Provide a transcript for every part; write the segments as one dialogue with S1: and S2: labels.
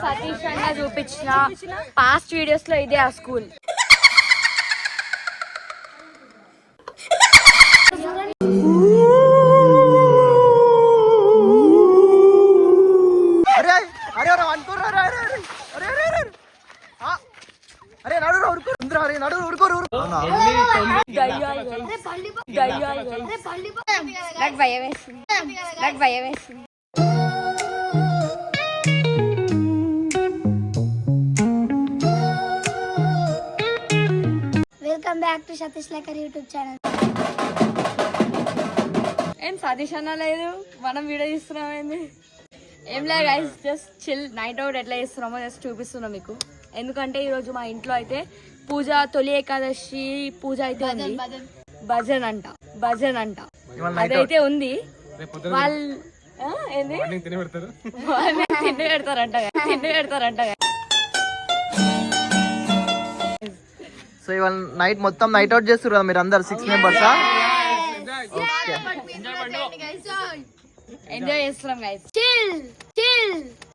S1: సతీష్ అన్న చూపించిన పాస్ట్ వీడియోస్లో ఇదే ఆ స్కూల్
S2: అరే అరే అరే అనుకోరు అరే అరే
S3: బ్యాక్ టు సతీష్ లేకర్ యూట్యూబ్ ఛానల్.
S1: ఏం సతీష్ అన్న లేదు. మనం వీడియో తీస్తున్నాం ఏంది? ఏం లేదు guys just chill night out ఎట్లా చేస్తున్నామో జస్ట్ చూపిస్తున్నాం మీకు. ఎందుకంటే ఈరోజు మా ఇంట్లో అయితే పూజ తొలి ఏకాదశి పూజ అయితే ఉంది. భజన్. అంట. భజన్ అంట. అదైతే ఉంది. వాళ్ళు ఆ, ఏంది? తిని పెడతారంట. తిండి పెడతారంట
S2: సో ఇవాళ నైట్ మొత్తం నైట్ అవుట్ చేస్తారు కదా మీరు అందరు సిక్స్ మెంబర్స్ ఓకే
S1: ఎంజాయ్ చేస్తున్నాం గైస్ చిల్ చిల్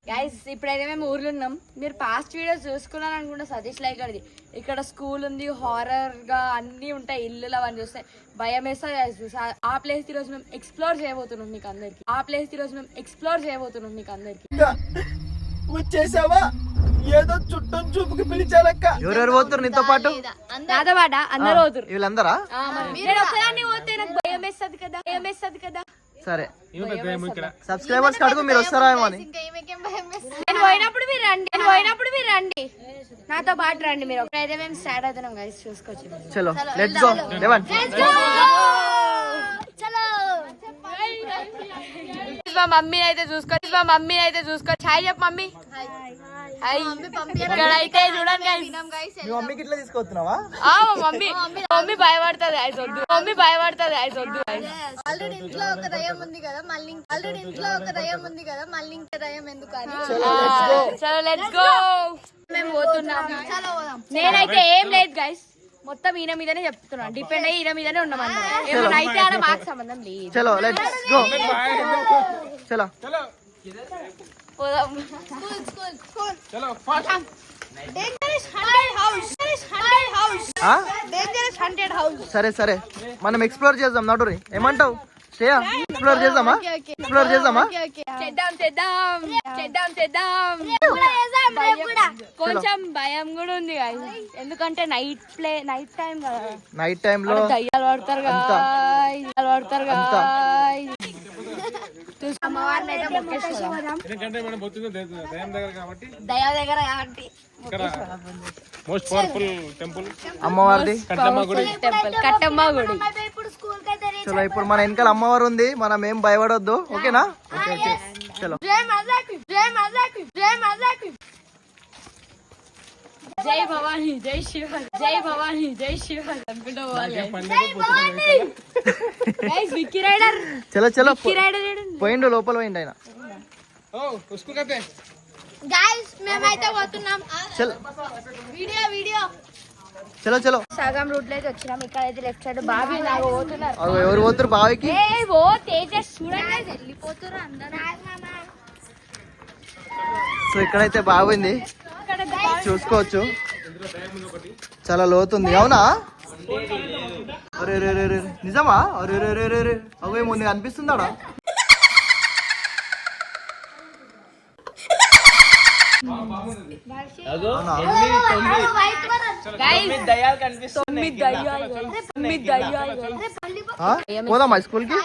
S1: గైస్ ఇప్పుడైతే మేము ఊర్లో ఉన్నాం. మీరు పాస్ట్ వీడియోస్ చూసుకున్నాను అనుకుంటా సతీష్ లైకర్ది ఇక్కడ స్కూల్ ఉంది హారర్గా అన్ని ఉంటాయి ఇల్లులు అవన్నీ చూస్తే భయం వేస్తుంది ఆ ప్లేస్ ఈరోజు మేము ఎక్స్ప్లోర్ చేయబోతున్నాం మీకు అందరికి. ఆ ప్లేస్ ఈరోజు మేము ఎక్స్ప్లోర్ చేయబోతున్నాం మీకు అందరికి.
S2: వచ్చేసావా? ఏదో చుట్టం చూపుకి పిలిచాలక్క. ఎవరెవరు పోతారు నీతో పాటు?
S1: పాట అందరూ పోతురు
S2: వీళ్ళందరా?
S1: ఆ, మరి నేను ఒక్కదాన్ని పోతే నాకు భయం వేస్తుంది కదా భయం వేస్తుంది కదా.
S2: సరే. సబ్స్క్రైబర్స్ అడుగు మీరు వస్తారా ఏమో అని.
S1: నేను పోయినప్పుడు మీరు రండి నేను పోయినప్పుడు మీరు రండి. నాతో పాటు రండి మీరు. అయితే మేము స్టార్ట్ అవుతున్నాం గైస్ చూసుకోవచ్చు.
S2: చలో లెట్స్ గో లెవెన్
S1: మా మమ్మీని అయితే చూసుకోవచ్చు మా మమ్మీని అయితే చూసుకోవచ్చు హాయ్ చెప్పు మమ్మీ. ఇక్కడైతే చూడండి
S2: మమ్మీకి ఇట్లా తీసుకొస్తున్నావా
S1: మమ్మీ మమ్మీ భయపడుతుంది ఐస్ వద్దు. మమ్మీ భయపడుతుంది ఐస్ వద్దు.
S3: ఆల్రెడీ ఇంట్లో ఒక దయ్యం ఉంది కదా మళ్ళీ ఆల్రెడీ ఇంట్లో ఒక దయ్యం ఉంది కదా మళ్ళీ ఇంకా దయ్యం ఎందుకు అని
S1: చలో లెట్స్ గో మేము పోతున్నాం. నేనైతే ఏం లేదు గైస్ మొత్తం ఈయన మీదనే చెప్తున్నాను. డిపెండ్ అయ్యి ఈయన మీదనే ఉన్నాం అందరం ఏమైనా అయితే ఆడ మాకు సంబంధం లేదు.
S2: చలో లెట్స్ గో చలో
S1: పోదాం.
S3: Dangerous hundred house? డేంజరస్
S2: సరే సరే. మనం ఎక్స్ప్లోర్ చేద్దాం నడురి. ఏమంటావు? శ్రేయా ఎక్స్ప్లోర్ చేద్దామా? ఎక్స్ప్లోర్ చేద్దామా?
S1: చేద్దాం చేద్దాం. చేద్దాం చేద్దాం. కొంచెం భయం కూడా ఉంది. ఎందుకంటే నైట్ ప్లే నైట్ టైం కదా.
S2: నైట్ టైంలో
S1: దయ్యాలు పడతారు. దయ్యాలు పడతారు
S2: అంతా.
S1: Guys. చూసి అమ్మవారిని అయితే మొక్కేసుకుందాం.
S4: ఎందుకంటే మనం పోతుంది దే- దయ్యం దగ్గర కాబట్టి
S1: దయ్యాల దగ్గర కాబట్టి
S4: ఇక్కడ మోస్ట్ పవర్ఫుల్ టెంపుల్.
S2: అమ్మవారిది.
S4: కట్లమ్మ గుడి.
S1: టెంపుల్ కట్టమ్మ గుడి.
S2: చలో ఇప్పుడు మన వెనకాల అమ్మవారు ఉంది. మనం ఏం భయపడొద్దు. ఓకేనా? Okay okay. చలో.
S3: జై మజాకి జై మజాకి జై మజాకి
S1: జై భవాని జై శివ జై భవాని జై శివ విక్కీ రైడర్.
S2: చలో చలో పోయిండు లోపల పోయిండు ఆయన.
S3: గాయ్స్ మేమైతే పోతున్నాం.
S2: చలో.
S3: Video video.
S2: చలో చలో.
S1: సగం రూట్లో అయితే వచ్చినాం. ఇక్కడ అయితే లెఫ్ట్ సైడ్ బాబీ నాకు పోతున్నారు.
S2: అగో ఎవరు పోతురు బావికి?
S1: ఓ తేజస్ చూడండి. వెళ్ళిపోతున్నారు అందరూ.
S2: సో ఇక్కడైతే బాగుంది చూసుకోవచ్చు. చాలా లోతుంది. అవునా? అరే రే రే రే నిజమా? అరే రే రే రే రే అవే ముందు అనిపిస్తుందాడా. ఆ? పోదామా
S1: స్కూల్కి?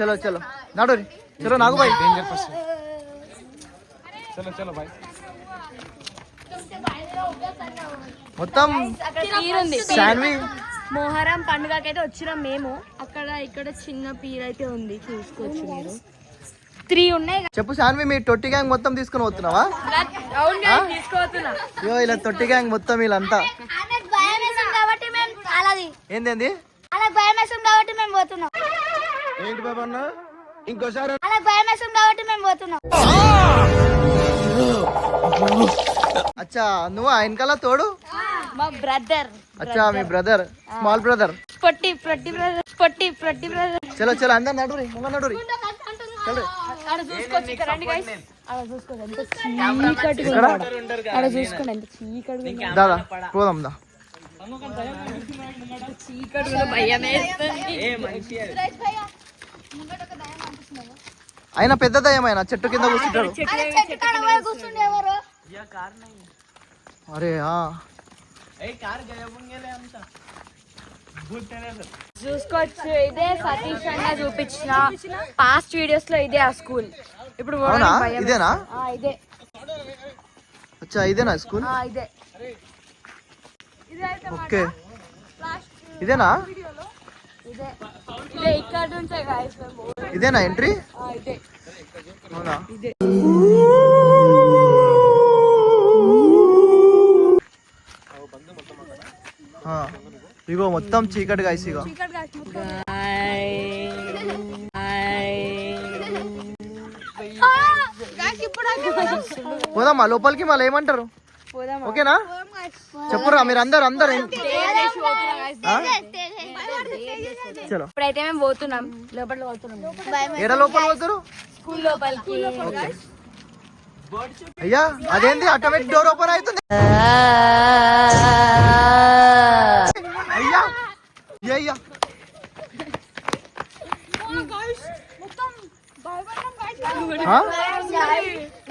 S2: చలో చలో. నాడు చలో నాకు బాయ్
S4: చలో చలో బాయ్
S2: మొత్తం
S1: మొహరం పండుగకి అయితే వచ్చినాం మేము. అక్కడ ఇక్కడ చిన్న పీర్ అయితే ఉంది చూసుకోవచ్చు మీరు. త్రీ ఉన్నాయి
S2: చెప్పు శాన్వి మీ తొట్టి గ్యాంగ్ మొత్తం తీసుకుని పోతున్నావా? అయ్యో ఇలా తొట్టి గ్యాంగ్ మొత్తం వీళ్ళంతా.
S3: మేము పోతున్నాం.
S2: ఏంటి బాబా అన్న? ఇంకోసారి
S3: భయం వేస్తుంది కాబట్టి మేము పోతున్నాం.
S2: అచ్చా నువ్వు ఆయన కల్లా తోడు?
S1: మా బ్రదర్.
S2: అచ్చా మీ బ్రదర్ స్మాల్ బ్రదర్.
S1: పొట్టి పొట్టి బ్రదర్
S2: చలో చలో అందరు నడురి ముంగ నడురి దాదా పోదాం దా.
S3: చీకటి భయ్యమేస్తుంది మంచి
S2: ఆయన పెద్దదా ఏమైనా? చెట్టు కింద కూర్చుంటాడు
S3: అరే
S1: చూసుకోవచ్చు ఇదే సతీష్ అన్న చూపించిన పాస్ట్ వీడియోస్లో ఇదే ఆ స్కూల్ ఇప్పుడు
S2: ఇదేనా?
S1: ఇదే.
S2: అచ్చా ఇదేనా స్కూల్ ఓకే. ఇదేనా?
S1: ఇదే. ఇక్కడ నుంచే
S2: ఇదేనా ఎంట్రీ?
S1: ఆ, ఇదే.
S2: అవునా? ఇగో మొత్తం చీకటి గాయస్ ఇగో.
S3: గాయ్స్ ఇప్పుడు
S2: పోదామా? లోపలికి మళ్ళీ ఏమంటారు? ఓకేనా? చెప్పురా మీరు అందరు అందరు? చలో
S1: ఇప్పుడైతే మేము పోతున్నాం. లోపల పోతున్నాం.
S2: ఏడ లోపల పోతారు?
S1: స్కూల్ లోపలికి.
S2: అయ్యా అదేంది? ఆటోమేటిక్ డోర్ ఓపెన్ అవుతుంది. అయ్యా అయ్యా?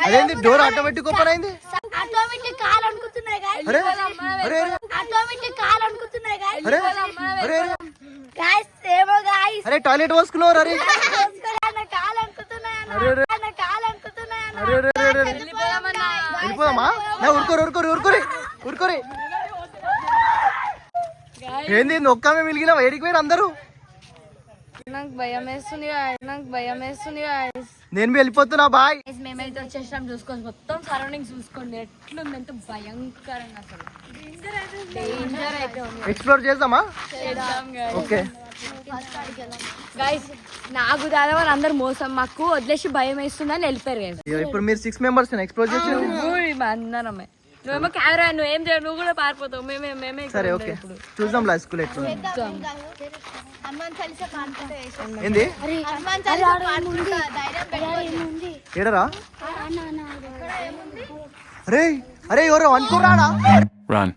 S2: అదేంది? డోర్ ఆటోమేటిక్ ఓపెన్ అయింది?
S3: ఆటోమేటిక్ కాలు అనుకుతున్నాయి గాయ్స్
S2: అరే అరే అరే.
S3: ఆటోమేటిక్ కాలు అనుకుతున్నాయి గాయ్స్
S2: అరే
S3: గాయ్స్
S2: అరే టాయిలెట్ పోసుకున్నారు అరే వెళ్ళిపోదామా? ఉరుకోరు ఉరుకోరు ఉరుకోరి ఉరుకోరి ఏంది ఒక్కమే మిలిగినావా? ఏడికి పోయారు అందరూ?
S1: నాకు భయం వేస్తుంది. నాకు భయం వేస్తుంది.
S2: నేను వెళ్ళిపోతున్నా బాయ్.
S1: మేమైతే వచ్చేసాం చూసుకోండి. మొత్తం సరౌండింగ్స్ చూసుకోండి. ఎట్లుంది ఎంత భయంకరంగా అసలు. డేంజర్ అయితే ఉంది.
S2: ఎక్స్ప్లోర్ చేద్దామా?
S1: చేద్దాం
S2: ఓకే
S1: గైస్ నాకు దాదాపు అందరు మోసం. మాకు వదిలేసి భయం వేస్తుందని వెళ్ళిపోయారు guys.
S2: ఇప్పుడు మీరు సిక్స్ మెంబర్స్ ఎక్స్ప్లోర్ చేసి
S1: అందరమే నువ్వేమో కెమెరా నువ్వు ఏం చేయవు నువ్వు కూడా పారిపోతావు. మేమే మేమే
S2: సరే ఓకే. చూద్దాం లా స్కూల్ ఎట్లా. ఏంది? ఏడరా? అరే అరే ఎవరో? అనుకోరాడా
S5: Run.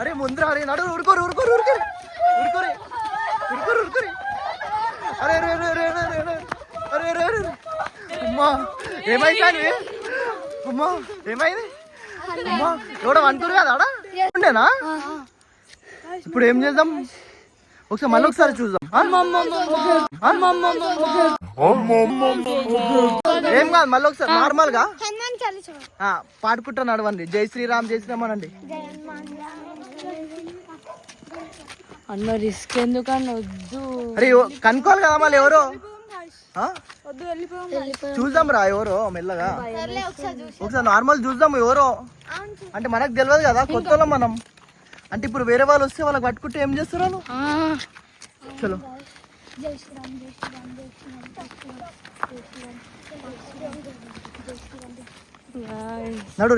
S2: అరే ముందర అరే నడు ఉరుకోరు ఉరుకోరు ఉరుకోరు అమ్మా ఏమైంది అమ్మా ఏమైంది? అమ్మా ఎవడో అనుకోరు కదా ఆడ? ఉండేనా? ఇప్పుడు ఏం చేద్దాం? ఒకసారి మళ్ళీ ఒకసారి చూద్దాం? ఏం కాదు మళ్ళీ ఒకసారి నార్మల్గా పాడుకుంటా నడవండి. జై శ్రీరామ్ జై శ్రీరామ్ అనండి.
S1: అన్న రిస్క్ ఎందుకన్నా వద్దు.
S2: అరే కనుక్కోవాలి కదా మళ్ళీ ఎవరో. చూద్దాం రా ఎవరో మెల్లగా
S3: ఒకసారి
S2: నార్మల్ చూద్దాం ఎవరో అంటే మనకు తెలియదు కదా కొత్త వాళ్ళం మనం అంటే ఇప్పుడు వేరే వాళ్ళు వస్తే వాళ్ళకి పట్టుకుంటే ఏం చేస్తారు చలో నడు.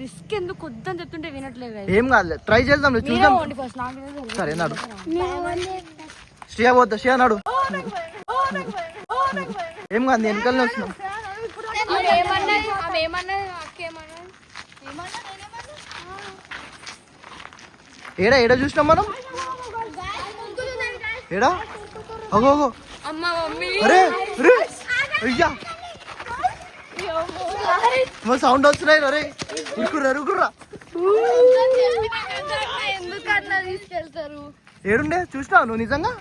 S1: రిస్క్ ఎందుకు వద్దని చెప్తుంటే వినట్లేదు.
S2: ఏం కాదు ట్రై చేద్దాం చూద్దాం. సరే నడు. శ్రేయ పోతా శ్రేయ నడు. ఏం కాదు నేను వెనకాలనే వస్తున్నాం ఏడా ఏడా చూసినాం మనం? ఏడా? అగో అగో.
S1: అమ్మ మమ్మీ.
S2: అరే అరే అయ్యా. సౌండ్ వచ్చినాయి రే ఉరుకుర్రా ఉరుకుర్రా.
S3: ఎందుకన్నా తీసుకెళ్తారు?
S2: ఏడుండే? చూసినా. నువ్వు? నిజంగా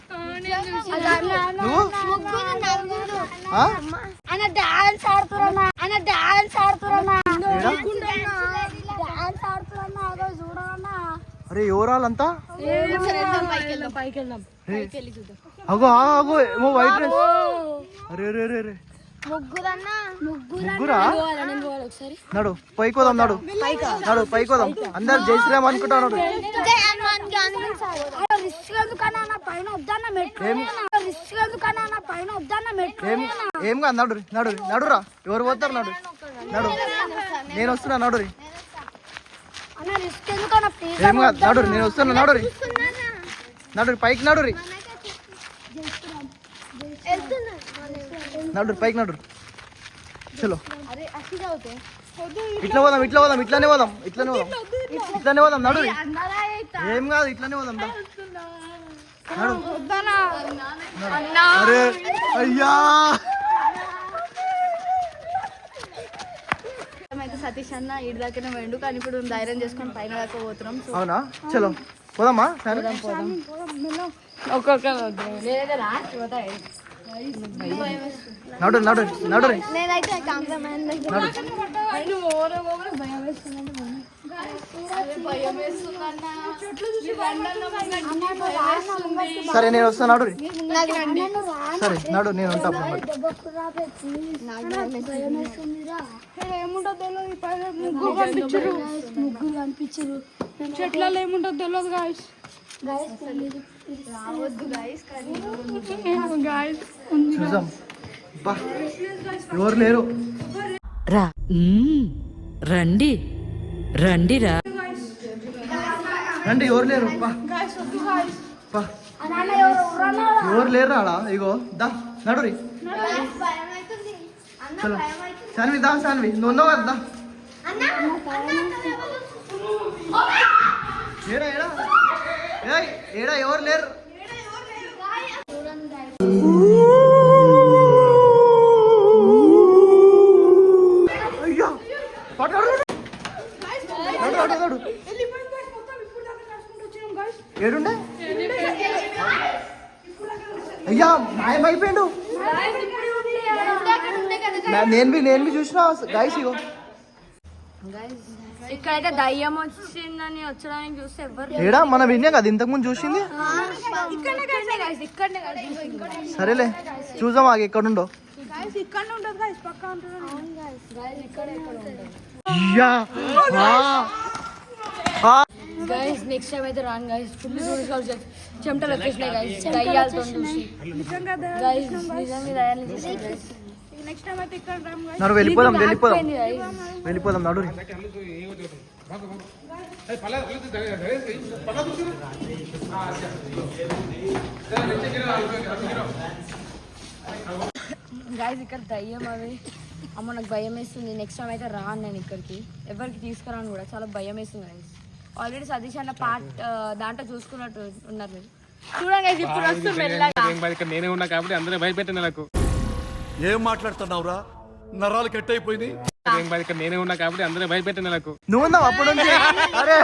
S2: అరే ఎవరాలంతా అగో అగో ఏమో వైట్ డ్రెస్. అరే. నడు పైకి నడు. నడు పైకి అందరు జై శ్రీరామ్ అనుకుంటా నడు. ఏం? కాదు నడు నడు నడురా ఎవరు పోతారు నడు నడు. నేను వస్తున్నా
S3: నడు
S2: ఏం కాదు నడు నేను వస్తున్నా నడు నడు పైకి నడు నడురి పైకి నడురి. చలో. ఇట్లా పోదాం ఇట్లా పోదాం ఇట్లానే పోదాం ఇట్లానే పోదాం. ఇట్లానే పోదాం నడురి. ఏం కాదు ఇట్లానే పోదాం. నడు అరే అయ్యా.
S3: అయితే సతీష్ అన్న ఇటు దాకానే పోయిండు కానీ ఇప్పుడు ధైర్యం చేసుకొని పైన దాకా పోతున్నాం
S2: అవునా? చలో. పోదామా సరే?
S1: ఒక్కొక్క
S2: నడు నడు నడురి
S3: నేనైతే కెమెరామ్యాన్
S2: నడు సరే నేను వస్తాను నడురి సరే నడు నేను ఉంటా
S3: ముగ్గురు కనిపించరు ముగ్గురు కనిపించరు చెట్లలో ఏముంటో తెలియదు గాయస్ రావద్దు గాయస్ గాయస్
S2: బా ఎవరు లేరు?
S5: రా. మ్మ్. రండి. రండిరా
S2: రండి ఎవరు లేరు? ఎవరు లేరు రాడా ఇగో దా నడురి. చలో. శాన్వి దా శాన్వి. నువ్వు ఉన్నావు కదా దా. ఏడా ఏడా? ఏడా ఎవరు లేరు? నేను బి నేను బి చూసిన గైస్ ఇగో.
S1: ఇక్కడైతే దయ్యం వచ్చిందని వచ్చడానికి చూస్తే ఎవరు
S2: ఏడా మనం విన్నాం కదా ఇంతకు ముందు చూసింది? సరేలే చూద్దాం ఆగి ఆ. ఆ.
S1: గైస్ నెక్స్ట్ టైం అయితే రాను గైస్ ఫుల్ చూసి చెమటలు వచ్చేసినాయి గైస్ దయ్యాలతో చూసి. గైస్ నిజంగా దయ్యాలు చూసి.
S2: నడు వెళ్ళిపోదాం వెళ్ళిపోదాం. వెళ్ళిపోదాం నడు.
S1: గైస్ ఇక్కడ దయ్యం అవి అమ్మ నాకు భయం వేస్తుంది. నెక్స్ట్ టైం అయితే రాను నేను ఇక్కడికి. ఎవరికి తీసుకురాను కూడా. చాలా భయం వేస్తుంది గైస్ ఆల్రెడీ సతీష్ అన్న పార్ట్ దాంట్లో చూసుకున్నట్టు ఉన్నారు మీరు. చూడండి ఇప్పుడు వస్తుంది
S4: నేనే ఉన్నా కాబట్టి అందరూ భయపెట్టిన నాకు.
S6: ఏం మాట్లాడుతున్నావురా? నరాలు కట్ అయిపోయింది
S4: నేనే ఉన్నా కాబట్టి అందరూ భయపెట్టిన నాకు.
S2: నువ్వు ఉన్నావు? అప్పుడు అరే.